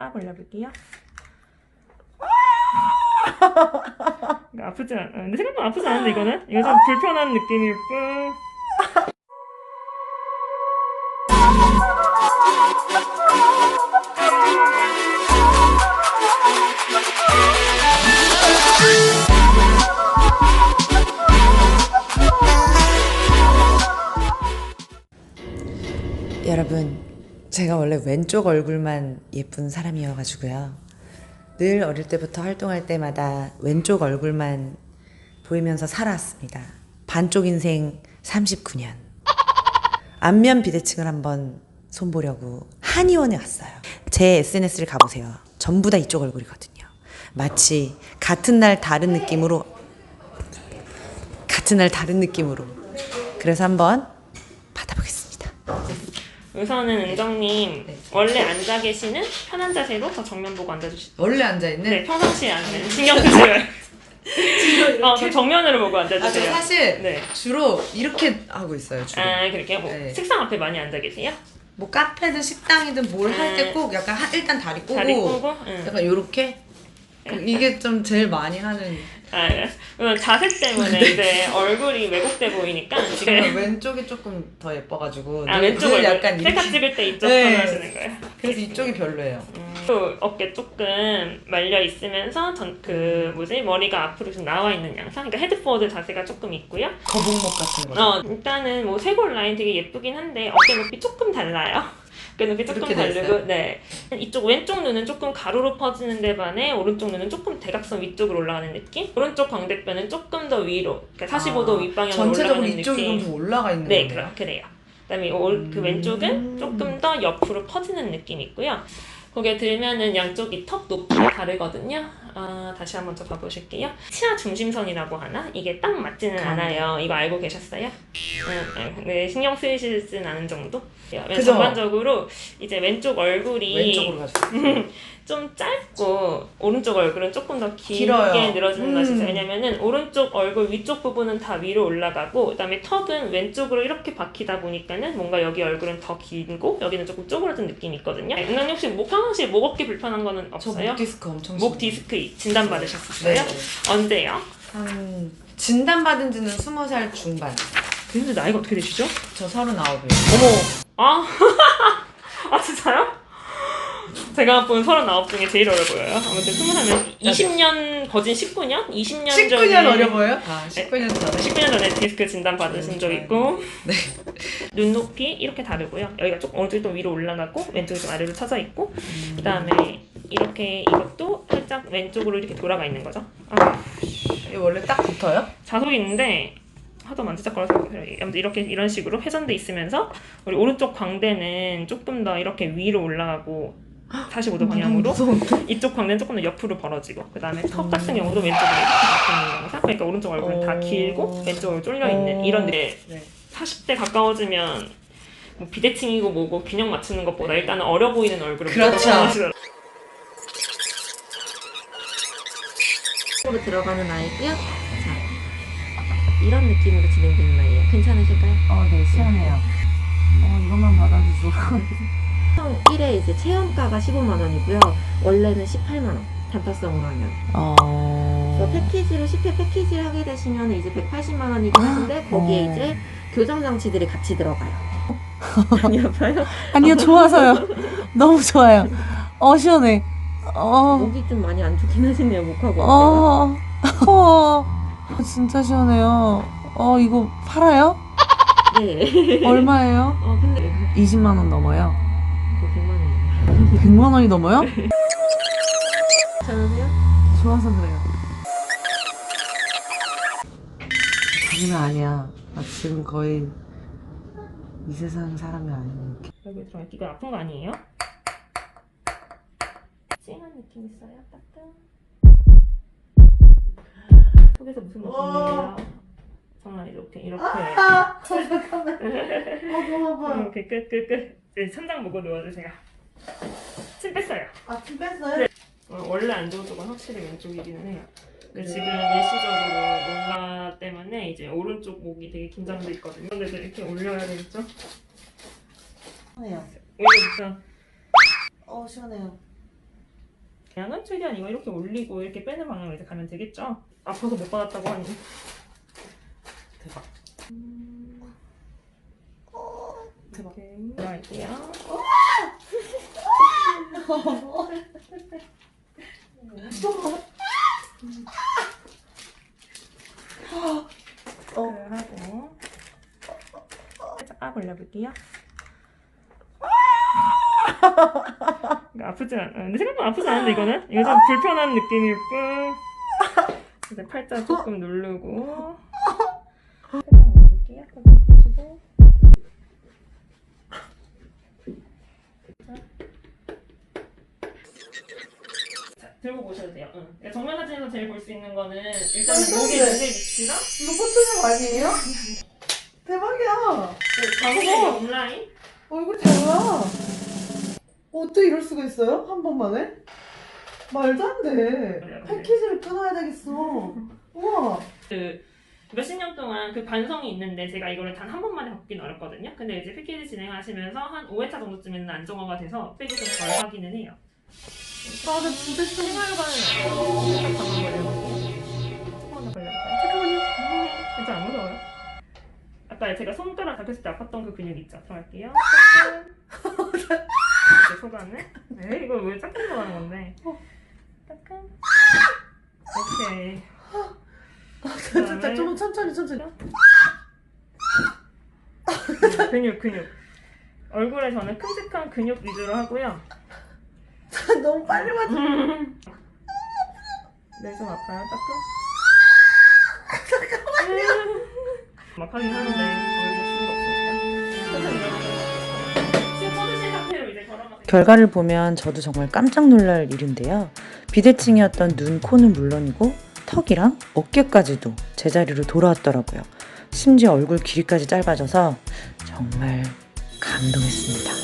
아 올려볼게요. 이거 아프지 않, 아, 근데 생각보다 아프지 않은데 이거는? 이거 좀 불편한 느낌일 뿐. 제가 원래 왼쪽 얼굴만 예쁜 사람이어가지고요. 늘 어릴 때부터 활동할 때마다 왼쪽 얼굴만 보이면서 살아왔습니다. 반쪽 인생 39년. 안면 비대칭을 한번 손보려고 한의원에 왔어요. 제 SNS를 가보세요. 전부 다 이쪽 얼굴이거든요. 마치 같은 날 다른 느낌으로, 같은 날 다른 느낌으로. 그래서 한번. 우선은 은정님 네. 원래 앉아 계시는 편한 자세로 더 정면 보고 앉아주시죠. 원래 앉아 있는 네, 평상시에 앉는 신경 쓰지 말고. 어, 저 정면으로 보고 아, 저 앉아주세요. 사실 네. 주로 이렇게 하고 있어요. 주로. 아, 그렇게 뭐 네. 책상 앞에 많이 앉아 계세요? 뭐 카페든 식당이든 뭘 할때 음. 꼭 약간 하- 일단 다리 꼬고, 다리 꼬고? 응. 약간 요렇게 이게 좀 제일 많이 하는 아, 그건 자세 때문에 네. 이제 얼굴이 왜곡돼 보이니까 지금 왼쪽이 조금 더 예뻐가지고 아, 늘- 왼쪽 늘 얼굴 약간 셀카 찍을 때 이쪽 네. 편 하시는 거예요. 그래서 이쪽이 별로예요. 또 어깨 조금 말려 있으면서 전, 그 뭐지 머리가 앞으로 좀 나와 있는 양상, 그러니까 헤드포워드 자세가 조금 있고요. 거북목 같은 거. 어 일단은 뭐 쇄골 라인 되게 예쁘긴 한데 어깨 높이 조금 달라요. 어깨 높이 조금 다르고? 네 이쪽 왼쪽 눈은 조금 가로로 퍼지는 데 반해 오른쪽 눈은 조금 대각선 위쪽으로 올라가는 느낌. 오른쪽 광대뼈는 조금 더 위로, 그러니까 45도 아, 윗방향으로 전체적으로 올라가는 이쪽이 느낌. 좀 올라가 있는 네, 거네요. 그렇게 돼요. 그다음에 올- 그 음. 왼쪽은 조금 더 옆으로 퍼지는 느낌이 있고요. 고개 들면은 양쪽이 턱 높이가 다르거든요. 아, 다시 한번 더 봐보실게요. 치아 중심선이라고 하나? 이게 딱 맞지는. 않아요. 이거 알고 계셨어요? 네, 네, 네, 신경 쓰이시진 않은 정도? 그죠? 전반적으로 이제 왼쪽 얼굴이 왼쪽으로 가시죠. 좀 짧고 오른쪽 얼굴은 조금 더 길게 길어요. 늘어지는 음. 것이죠. 왜냐면은 오른쪽 얼굴 위쪽 부분은 다 위로 올라가고 그다음에 턱은 왼쪽으로 이렇게 박히다 보니까는 뭔가 여기 얼굴은 더 길고 여기는 조금 쪼그라든 느낌이 있거든요. 은근히 혹시 목 평상시에 목 어깨 불편한 거는 저 없어요? 목 디스크 엄청 목 심해요. 디스크 진단 받으셨어요? 네. 언제요? 한 진단 받은 지는 스무 살 중반. 근데 나이가 어떻게 되시죠? 저 서른아홉이에요. 아, 아 진짜요? 제가 본 39 중에 제일 어려 보여요. 아무튼 20살면 20년, 거진 19년? 20년 19년 전에 어려 보여? 아, 19년 전에. 19년 전에 디스크 진단 받으신 적 있고 네. 눈 높이 이렇게 다르고요. 여기가 조금 어느 정도 위로 올라가고 왼쪽이 좀 아래로 쳐져 있고 음. 그다음에 이렇게 이것도 살짝 왼쪽으로 이렇게 돌아가 있는 거죠. 아, 이게 원래 딱 붙어요? 자석이 있는데 하도 만지작거려서 아무튼 이렇게 이런 식으로 회전돼 있으면서 우리 오른쪽 광대는 조금 더 이렇게 위로 올라가고 45도 방향으로 무서운데? 이쪽 광대는 조금 더 옆으로 벌어지고 그 다음에 턱 같은 경우도 왼쪽으로 이렇게 박히는 영상 그러니까 오른쪽 얼굴은 다 길고 왼쪽으로 쫄려 있는 이런 데 네. 40대 가까워지면 뭐 비대칭이고 뭐고 균형 맞추는 것보다 일단은 어려 보이는 얼굴을 그렇죠. 무조건 하시더라고요. 으로 들어가는 아이고요. 자, 이런 느낌으로 진행되는 아이예요. 괜찮으실까요? 어, 네, 시원해요. 어, 이것만 받아주죠. 총 1회 이제 체험가가 15만 원이고요. 원래는 18만 원. 단타성으로 하면. 어. 그래서 패키지로 10회 패키지를 하게 되시면 이제 180만 원이긴 한데 거기에 어. 이제 교정 장치들이 같이 들어가요. 많이 아파요? 아니요, 좋아서요. 너무 좋아요. 어, 시원해. 어, 목이 좀 많이 안 좋긴 하시네요, 목하고. 어, 어, 진짜 시원해요. 어, 이거 팔아요? 네. 얼마예요? 어, 근데 20만 원 넘어요. 그거 100만 원이에요. 100만 원이 넘어요? 괜찮으세요? 좋아서 그래요. 장난 아니야. 나 지금 거의 이 세상 사람이 아니니까. 여기 들어가 이거 아픈 거 아니에요? 찡한 느낌 있어요? 따끔 속에서 무슨 느낌이에요? 정말 이렇게 이렇게 이렇게 끝끝끝 네, 천장 보고 누워주세요 침 뺐어요 아, 침 뺐어요? 어, 원래 안 좋은 쪽은 확실히 왼쪽이기는 해요 근데 지금 일시적으로 뭔가 때문에 이제 오른쪽 목이 되게 긴장돼 있거든요 근데 이렇게 올려야 되겠죠? 시원해요. 진짜 어, 시원해요. 양은 최대한 이거 이렇게 올리고 이렇게 빼는 방향으로 이제 가면 되겠죠? 아파서 못 받았다고 하니. 대박. 대박. 들어갈게요. 그 하고 살짝 아 올려볼게요. 이거 아프지 않, 아, 근데 생각보다 아프지 않은데 이거는? 이거 좀 불편한 느낌일 뿐. 이제 팔자 조금 누르고. 살짝 누를게요. 거기 보시고. 자, 들고 보셔도 돼요. 응. 그러니까 정면 사진에서 제일 볼 수 있는 거는 일단은 목의 눈의 위치랑 이거 포토샵 아니에요? 대박이야. 그 가슴의 옆라인 얼굴 달라. 어떻게 이럴 수가 있어요? 한 번만에? 말도 안 돼. 패키지를 끊어야 되겠어. 우와. 그 몇십 년 동안 그 반성이 있는데 제가 이거를 단 한 번만에 바꾸긴 어렵거든요. 근데 이제 패키지 진행하시면서 한 5회차 정도쯤에는 안정화가 돼서 팩이 좀덜 하기는 해요. 아, 나 진짜? 잠깐만요. 안 무서워요. 아까 제가 손가락 잡혔을 때 아팠던 그 근육 있죠? 들어갈게요. 소감을. 에 이거 왜 짝꿍 들어가는 건데? 따끔. 오케이. 진짜 좀 천천히, 천천히. 근육 근육 얼굴에 저는 큼직한 근육 위주로 하고요 너무 빨리 맞아. 내손 아파요 따끔? 막 하긴 하는데 결과를 보면 저도 정말 깜짝 놀랄 일인데요. 비대칭이었던 눈, 코는 물론이고 턱이랑 어깨까지도 제자리로 돌아왔더라고요. 심지어 얼굴 길이까지 짧아져서 정말 감동했습니다.